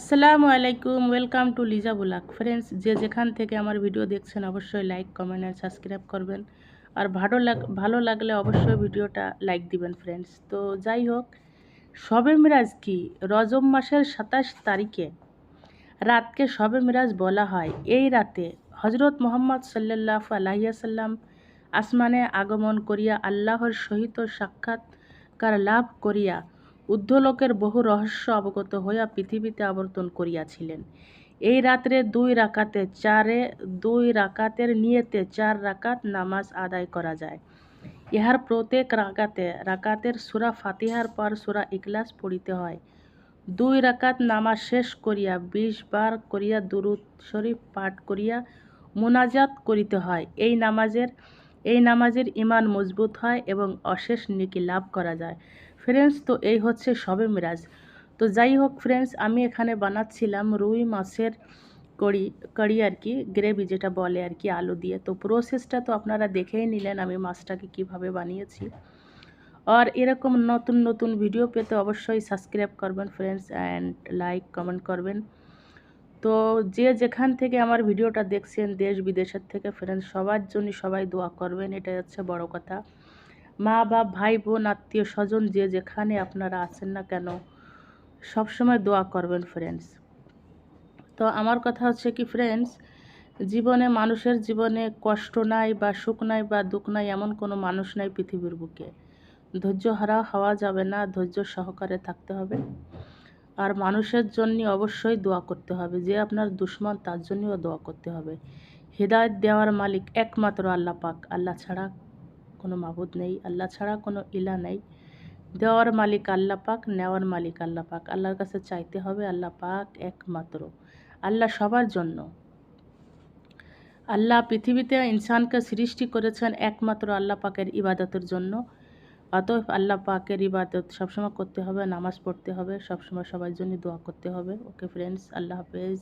আসসালামু আলাইকুম welcome to Liza Bulak friends যে যেখান থেকে আমার ভিডিও দেখছেন, অবশ্যই লাইক কমেন্ট আর সাবস্ক্রাইব করবেন। আর ভালো লাগ ভালো লাগলে অবশ্যই ভিডিওটা লাইক দিবেন ফ্রেন্ডস তো যাই হোক, শবে মিরাজ কি? রজব মাসের সাতাশ তারিখে রাতকে শবে মিরাজ বলা হয়। এই রাতে হজরত মোহাম্মদ সাল্লাহ আলাইসাল্লাম আসমানে আগমন করিয়া আল্লাহর সহিত সাক্ষাৎকার লাভ করিয়া ঊর্ধ্বলোকের বহু রহস্য অবগত হইয়া পৃথিবীতে আবর্তন করিয়াছিলেন। এই রাত্রে দুই রাকাতে চারে, দুই রাকাতের নিয়েতে চার রাকাত নামাজ আদায় করা যায়। ইহার প্রত্যেক রাকাতে, রাকাতের সুরা ফাতিহার পর সুরা ইকলাস পড়িতে হয়। দুই রাকাত নামাজ শেষ করিয়া বিশ বার করিয়া দুরুদ শরীফ পাঠ করিয়া মোনাজাত করিতে হয়। এই নামাজের এই নামাজের ইমান মজবুত হয় এবং অশেষ নিকি লাভ করা যায়। ফ্রেন্ডস তো এই হচ্ছে সবে মিরাজ। তো যাই হোক ফ্রেন্ডস আমি এখানে বানাচ্ছিলাম রুই মাছের কড়ি কড়ি আর কি গ্রেভি যেটা বলে আর কি, আলু দিয়ে। তো প্রসেসটা তো আপনারা দেখেই নিলেন আমি মাছটাকে কীভাবে বানিয়েছি। আর এরকম নতুন নতুন ভিডিও পেতে অবশ্যই সাবস্ক্রাইব করবেন ফ্রেন্ডস অ্যান্ড লাইক কমেন্ট করবেন। তো যে যেখান থেকে আমার ভিডিওটা দেখছেন দেশ বিদেশের থেকে ফ্রেন্ডস সবার জন্য সবাই দোয়া করবেন, এটাই হচ্ছে বড় কথা। মা বাপ, ভাই বোন, আত্মীয় স্বজন যে যেখানে আপনারা আছেন না কেন, সবসময় দোয়া করবেন ফ্রেন্ডস তো আমার কথা হচ্ছে কি ফ্রেন্ডস জীবনে মানুষের জীবনে কষ্ট নাই বা সুখ নাই বা দুঃখ নাই এমন কোনো মানুষ নাই পৃথিবীর বুকে। ধৈর্য হারা হওয়া যাবে না, ধৈর্য সহকারে থাকতে হবে। আর মানুষের জন্য অবশ্যই দোয়া করতে হবে, যে আপনার দুশ্মন তার জন্যও দোয়া করতে হবে। হৃদায়ত দেওয়ার মালিক একমাত্র আল্লাহ পাক, আল্লাহ ছাড়া কোনো মাবুদ নেই, আল্লাহ ছাড়া কোনো ইলা নেই। দেওয়ার মালিক আল্লাহ পাক, নেওয়ার মালিক আল্লাহ পাক। আল্লাহর কাছে চাইতে হবে আল্লাহ পাক একমাত্র, আল্লাহ সবার জন্য। আল্লাহ পৃথিবীতে ইনসানকে সৃষ্টি করেছেন একমাত্র আল্লাহ পাকের ইবাদতের জন্য। অতএব আল্লাহ পাকের ইবাদত সবসময় করতে হবে, নামাজ পড়তে হবে, সবসময় সবার জন্য দোয়া করতে হবে। ওকে ফ্রেন্ডস আল্লাহ হাফেজ।